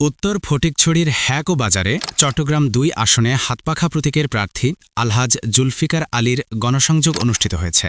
উত্তর ফটিকছড়ির হ্যাকো বাজারে চট্টগ্রাম দুই আসনে হাতপাখা প্রতীকের প্রার্থী আলহাজ জুলফিকার আলীর গণসংযোগ অনুষ্ঠিত হয়েছে।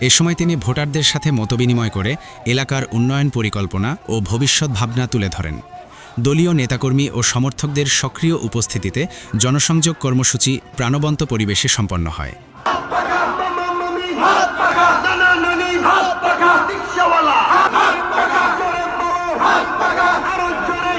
এ সময় তিনি ভোটারদের সাথে মতবিনিময় করে এলাকার উন্নয়ন পরিকল্পনা ও ভবিষ্যৎ ভাবনা তুলে ধরেন। দলীয় নেতাকর্মী ও সমর্থকদের সক্রিয় উপস্থিতিতে জনসংযোগ কর্মসূচি প্রাণবন্ত পরিবেশে সম্পন্ন হয়।